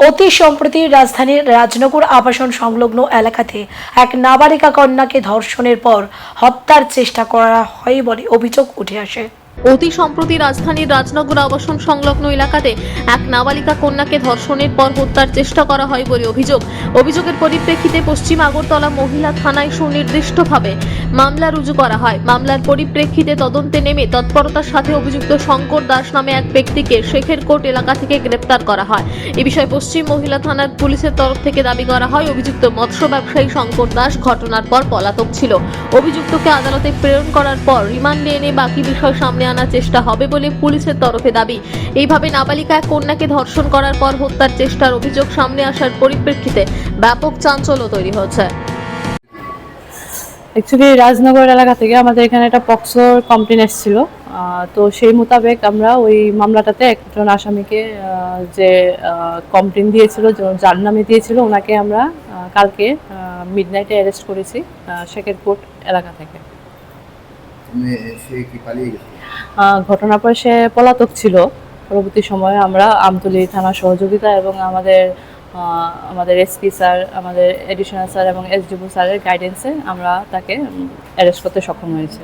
অতি সম্প্রতি রাজধানীর রাজনগর আবাসন সংলগ্ন এলাকাতে এক নাবালিকা কন্যাকে ধর্ষণের পর হত্যার চেষ্টা করা হয় বলে অভিযোগ উঠে আসে। অতি সম্প্রতি রাজধানীর রাজনগর আবাসন সংলগ্ন এলাকাতে এক নাবালিকা কন্যাকে ধর্ষণের পর হত্যার চেষ্টা করা হয় বলে অভিযোগ। অভিযোগের পরিপ্রেক্ষিতে পশ্চিম আগরতলা মহিলা থানায় সুনির্দিষ্টভাবে মামলা রুজু করা হয়। মামলার পরিপ্রেক্ষিতে তদন্তে নেমে তৎপরতার সাথে অভিযুক্ত শঙ্কর দাস নামে এক ব্যক্তিকে শেখের কোট এলাকা থেকে গ্রেপ্তার করা হয়। এ বিষয়ে পশ্চিম মহিলা থানার পুলিশের তরফ থেকে দাবি করা হয়, অভিযুক্ত মৎস্য ব্যবসায়ী শঙ্কর দাস ঘটনার পর পলাতক ছিল। অভিযুক্তকে আদালতে প্রেরণ করার পর রিমান্ডে এনে বাকি বিষয় সামনে আনার চেষ্টা হবে বলে পুলিশের তরফে দাবি। এইভাবে নাবালিকা এক কন্যাকে ধর্ষণ করার পর হত্যার চেষ্টার অভিযোগ সামনে আসার পরিপ্রেক্ষিতে ব্যাপক চাঞ্চল্য তৈরি হচ্ছে অ্যাকচুয়ালি রাজনগর এলাকা থেকে আমাদের এখানে একটা পক্সোর কমপ্লেন এসেছিল। তো সেই মোতাবেক আমরা ওই মামলাটাতে একজন আসামিকে যে কমপ্লেন দিয়েছিল যার নামে দিয়েছিল ওনাকে আমরা কালকে মিড নাইটে অ্যারেস্ট করেছি আহ, শেখের কোট এলাকা থেকে। ঘটনার পর সে পলাতক ছিল। পরবর্তী সময়ে আমরা আমতলী থানার সহযোগিতা এবং আমাদের আমাদের এসপি স্যার, আমাদের এডিশনাল স্যার এবং এসডিবু স্যারের গাইডেন্সে আমরা তাকে অ্যারেস্ট করতে সক্ষম হয়েছি।